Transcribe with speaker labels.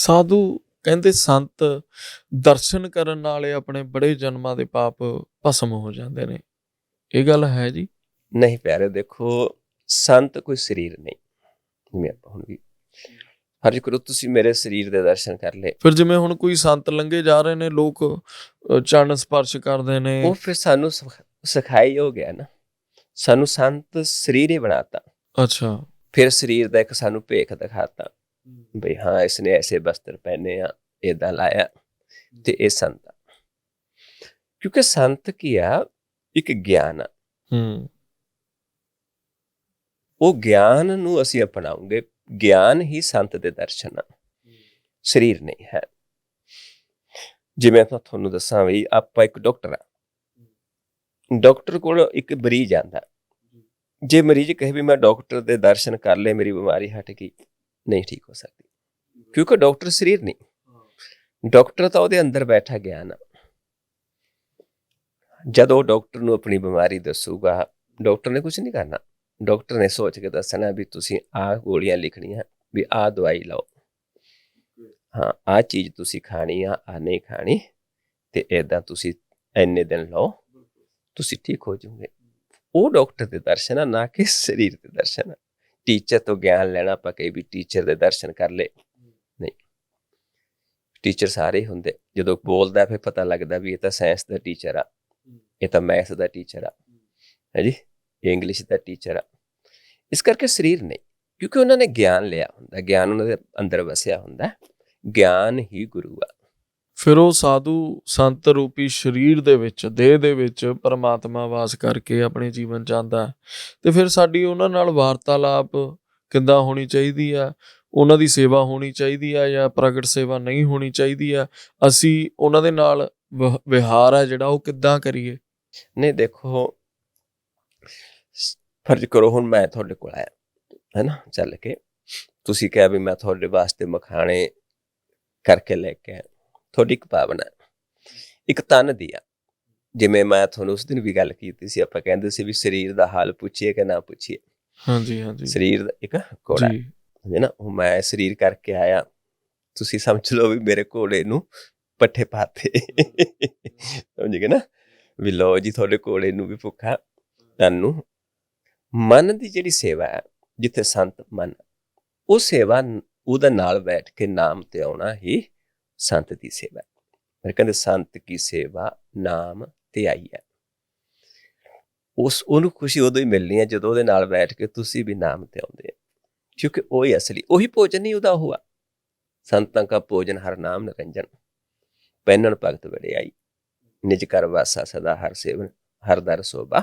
Speaker 1: ਸਾਧੂ ਕਹਿੰਦੇ ਸੰਤ ਦਰਸ਼ਨ ਕਰਨ ਨਾਲੇ ਆਪਣੇ ਬੜੇ ਜਨਮਾਂ ਦੇ ਪਾਪ ਭਸਮ ਹੋ ਜਾਂਦੇ ਨੇ। ਇਹ ਗੱਲ ਹੈ ਜੀ?
Speaker 2: ਨਹੀਂ ਪਿਆਰੇ ਦੇਖੋ ਸੰਤ ਕੋਈ ਸਰੀਰ ਨਹੀਂ। ਜਿਵੇਂ ਆਪਾਂ ਹੁਣ ਵੀ ਹਰ ਕਰੋ ਤੁਸੀਂ ਮੇਰੇ ਸਰੀਰ ਦੇ ਦਰਸ਼ਨ ਕਰ ਲਏ।
Speaker 1: ਫਿਰ ਜਿਵੇਂ ਹੁਣ ਕੋਈ ਸੰਤ ਲੰਘੇ ਜਾ ਰਹੇ ਨੇ ਲੋਕ ਚਰਨ ਸਪਰਸ਼ ਕਰਦੇ ਨੇ।
Speaker 2: ਉਹ ਫਿਰ ਸਾਨੂੰ ਸਿਖ- ਸਿਖਾਈ ਹੋ ਗਿਆ ਨਾ। ਸਾਨੂੰ ਸੰਤ ਸਰੀਰ ਹੀ ਬਣਾਤਾ।
Speaker 1: ਅੱਛਾ।
Speaker 2: ਫਿਰ ਸਰੀਰ ਦਾ ਇੱਕ ਸਾਨੂੰ ਭੇਖ ਦਿਖਾਤਾ। ਬਈ ਹਾਂ ਇਸਨੇ ਐਸੇ ਬਸਤਰ ਪਹਿਨੇ ਆ ਇਦਾਂ ਲਾਇਆ ਤੇ ਇਹ ਸੰਤ ਕਿਉਂਕਿ ਸੰਤ ਕੀ ਆ ਇੱਕ ਗਿਆਨ ਆ।
Speaker 1: ਹੂੰ।
Speaker 2: ਉਹ ਗਿਆਨ ਨੂੰ ਅਸੀਂ ਅਪਣਾਉਂਗੇ ਗਿਆਨ ਹੀ ਸੰਤ ਦੇ ਦਰਸ਼ਨ ਆ। ਸਰੀਰ ਨਹੀਂ ਹੈ। ਜਿਵੇਂ ਮੈਂ ਤੁਹਾਨੂੰ ਦੱਸਾਂ ਵੀ ਆਪਾਂ ਇੱਕ ਡਾਕਟਰ ਆ। ਡਾਕਟਰ ਕੋਲ ਇੱਕ ਮਰੀਜ਼ ਆਂਦਾ। ਜੇ ਮਰੀਜ਼ ਕਹੇ ਵੀ ਮੈਂ ਡਾਕਟਰ ਦੇ ਦਰਸ਼ਨ ਕਰ ਲਏ ਮੇਰੀ ਬਿਮਾਰੀ ਹਟ ਗਈ ਨਹੀਂ ਠੀਕ ਹੋ ਸਕਦੀ। ਕਿਉਂਕਿ ਡਾਕਟਰ ਸਰੀਰ ਨਹੀਂ। ਡਾਕਟਰ ਤਾਂ ਉਹਦੇ ਅੰਦਰ ਬੈਠਾ ਗਿਆਨ ਆ ਜਦੋਂ ਡਾਕਟਰ ਨੂੰ ਆਪਣੀ ਬਿਮਾਰੀ ਦੱਸੂਗਾ, ਡਾਕਟਰ ਨੇ ਕੁਝ ਨਹੀਂ ਕਰਨਾ। ਡਾਕਟਰ ਨੇ ਸੋਚ ਕੇ ਦੱਸਣਾ ਵੀ ਤੁਸੀਂ ਆਹ ਗੋਲੀਆਂ ਲਿਖਣੀਆਂ, ਵੀ ਆਹ ਦਵਾਈ ਲਓ। ਹਾਂ, ਆਹ ਚੀਜ਼ ਤੁਸੀਂ ਖਾਣੀ ਆ ਆ ਨਹੀਂ ਖਾਣੀ, ਤੇ ਇਦਾਂ ਤੁਸੀਂ ਇੰਨੇ ਦਿਨ ਲਓ, ਤੁਸੀਂ ਠੀਕ ਹੋ ਜਾਓਗੇ। ਉਹ ਡਾਕਟਰ ਦੇ ਦਰਸ਼ਨ ਆ, ਨਾ ਕਿ ਸਰੀਰ ਦੇ ਦਰਸ਼ਨ ਆ। ਟੀਚਰ ਤੋਂ ਗਿਆਨ ਲੈਣਾ, ਆਪਾਂ ਕਈ ਵੀ ਟੀਚਰ ਦੇ ਦਰਸ਼ਨ ਕਰ ਲੇ ਟੀਚਰ ਸਾਰੇ ਹੁੰਦੇ। ਜਦੋਂ ਬੋਲਦਾ ਫਿਰ ਪਤਾ ਲੱਗਦਾ ਵੀ ਇਹ ਤਾਂ ਸਾਇੰਸ ਦਾ ਟੀਚਰ ਆ, ਇਹ ਤਾਂ ਮੈਥ ਦਾ ਟੀਚਰ ਆ ਹੈ ਜੀ ਇੰਗਲਿਸ਼ ਦਾ ਟੀਚਰ ਆ। ਇਸ ਕਰਕੇ ਸਰੀਰ ਨਹੀਂ, ਕਿਉਂਕਿ ਉਹਨਾਂ ਨੇ ਗਿਆਨ ਲਿਆ ਹੁੰਦਾ, ਗਿਆਨ ਉਹਨਾਂ ਦੇ ਅੰਦਰ ਵਸਿਆ ਹੁੰਦਾ। ਗਿਆਨ ਹੀ ਗੁਰੂ ਆ।
Speaker 1: ਫਿਰ ਉਹ ਸਾਧੂ ਸੰਤ ਰੂਪੀ ਸਰੀਰ ਦੇ ਵਿੱਚ, ਦੇਹ ਦੇ ਵਿੱਚ ਪਰਮਾਤਮਾ ਵਾਸ ਕਰਕੇ ਆਪਣੇ ਜੀਵਨ ਜਾਂਦਾ। ਤੇ ਫਿਰ ਸਾਡੀ ਉਹਨਾਂ ਨਾਲ ਵਾਰਤਾਲਾਪ ਕਿੱਦਾਂ ਹੋਣੀ ਚਾਹੀਦੀ ਆ? ਉਹਨਾਂ ਦੀ ਸੇਵਾ ਹੋਣੀ ਚਾਹੀਦੀ ਆ ਜਾਂ ਪ੍ਰਗਟ ਸੇਵਾ ਨਹੀਂ ਹੋਣੀ ਚਾਹੀਦੀ ਆ ਅਸੀਂ ਉਹਨਾਂ ਦੇ ਨਾਲ ਵਹ- ਵਿਹਾਰ ਆ ਜਿਹੜਾ ਉਹ ਕਿੱਦਾਂ ਕਰੀਏ?
Speaker 2: ਨਹੀਂ ਦੇਖੋ ਫਰਜ਼ ਕਰੋ ਹੁਣ ਮੈਂ ਤੁਹਾਡੇ ਕੋਲ ਆਇਆ ਹੈ ਨਾ ਚੱਲ ਕੇ। ਤੁਸੀਂ ਕਿਹਾ ਵੀ ਮੈਂ ਤੁਹਾਡੇ ਵਾਸਤੇ ਮਖਾਣੇ ਕਰਕੇ ਲੈ ਕੇ ਆਇਆ। ਤੁਹਾਡੀ ਇੱਕ ਭਾਵਨਾ। ਇੱਕ ਤਨ ਦੀ ਆ। ਜਿਵੇਂ ਮੈਂ ਤੁਹਾਨੂੰ ਉਸ ਦਿਨ ਵੀ ਗੱਲ ਕੀਤੀ ਸੀ ਆਪਾਂ ਕਹਿੰਦੇ ਸੀ ਵੀ ਸਰੀਰ ਦਾ ਹਾਲ ਪੁੱਛੀਏ ਕਿ ਨਾ ਪੁੱਛੀਏ।
Speaker 1: ਹਾਂਜੀ ਹਾਂਜੀ।
Speaker 2: ਸਰੀਰ ਦਾ ਇੱਕ
Speaker 1: ਜੀ।
Speaker 2: ਹੈ ਨਾ, ਉਹ ਮੈਂ ਸਰੀਰ ਕਰਕੇ ਆਇਆ। ਤੁਸੀਂ ਸਮਝ ਲਓ ਵੀ ਮੇਰੇ ਘੋੜੇ ਨੂੰ ਪੱਠੇ ਪਾਤੇ। ਸਮਝ ਗਏ ਨਾ? ਵੀ ਲੋ ਜੀ, ਤੁਹਾਡੇ ਘੋੜੇ ਨੂੰ ਵੀ ਭੁੱਖਾ ਤੁਹਾਨੂੰ ਮਨ ਦੀ ਜਿਹੜੀ ਸੇਵਾ ਹੈ, ਜਿੱਥੇ ਸੰਤ ਮਨ, ਉਹ ਸੇਵਾ ਉਹਦੇ ਨਾਲ ਬੈਠ ਕੇ ਨਾਮ ਤੇ ਆਉਣਾ ਹੀ ਸੰਤ ਦੀ ਸੇਵਾ ਹੈ। ਮੇਰੇ ਕਹਿੰਦੇ ਸੰਤ ਕੀ ਸੇਵਾ, ਨਾਮ ਤੇ ਆਈ ਹੈ। ਉਸ, ਉਹਨੂੰ ਖੁਸ਼ੀ ਉਦੋਂ ਹੀ ਮਿਲਣੀ ਹੈ ਜਦੋਂ ਉਹਦੇ ਨਾਲ ਬੈਠ ਕੇ ਤੁਸੀਂ ਵੀ ਨਾਮ ਤੇ ਆਉਂਦੇ ਹੋ ਕਿਉਂਕਿ ਉਹ ਹੀ ਅਸਲੀ, ਉਹੀ ਭੋਜਨ ਹੀ ਉਹਦਾ ਹੁਆ ਸੰਤਾਂ ਕਾ ਭੋਜਨ ਹਰ ਨਾਮ ਨਿਰੰਜਨ ਪੈਨਣ ਭਗਤ ਵਡਿਆਈ, ਨਿਜ ਕਰ ਵਾਸਾ ਸਦਾ ਹਰ ਸੇਵਨ, ਹਰ ਦਰ ਸੋਭਾ।